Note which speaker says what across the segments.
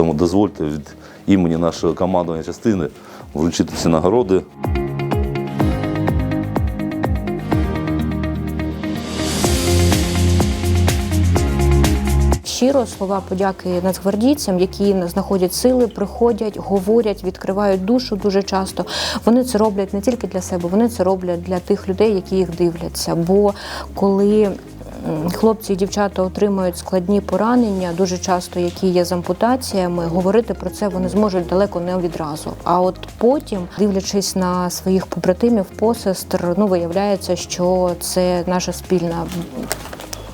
Speaker 1: Тому дозвольте від імені нашої командування частини вручити ці нагороди.
Speaker 2: Щиро слова подяки нацгвардійцям, які знаходять сили, приходять, говорять, відкривають душу дуже часто. Вони це роблять не тільки для себе, вони це роблять для тих людей, які їх дивляться. Бо коли хлопці і дівчата отримують складні поранення, дуже часто які є з ампутаціями, говорити про це вони зможуть далеко не відразу. А от потім, дивлячись на своїх побратимів, посестр, ну виявляється, що це наша спільна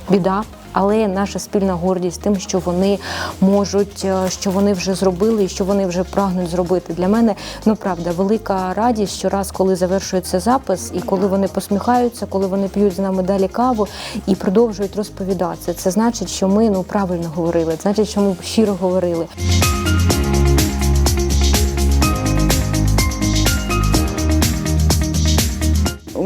Speaker 2: біда. Але наша спільна гордість тим, що вони можуть, е, що вони вже зробили і що вони вже прагнуть зробити. Для мене ну правда велика радість щораз, коли завершується запис, і коли вони посміхаються, коли вони п'ють з нами далі каву і продовжують розповідати. Це значить, що ми ну правильно говорили, значить, що ми щиро говорили.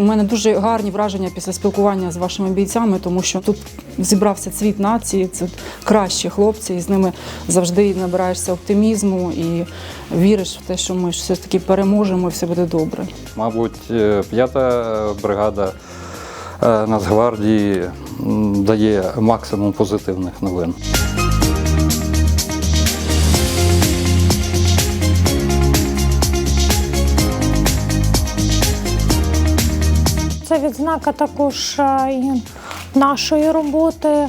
Speaker 3: У мене дуже гарні враження після спілкування з вашими бійцями, тому що тут зібрався цвіт нації, це кращі хлопці, і з ними завжди набираєшся оптимізму і віриш в те, що ми все ж таки переможемо і все буде добре.
Speaker 4: Мабуть, е, п'ята бригада е, Нацгвардії дає максимум позитивних новин.
Speaker 5: Це відзнака також е, і нашої роботи.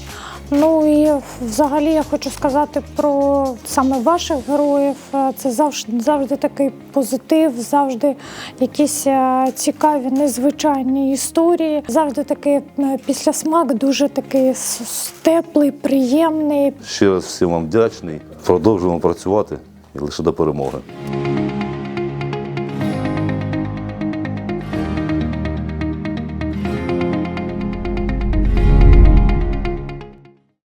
Speaker 5: Ну і взагалі я хочу сказати про саме ваших героїв. Е, Це завжди завжди такий позитив, завжди якісь е, цікаві, незвичайні історії. Завжди такий післясмак дуже такий теплий, приємний.
Speaker 1: Ще раз всім вам вдячний. Продовжуємо працювати і лише до перемоги.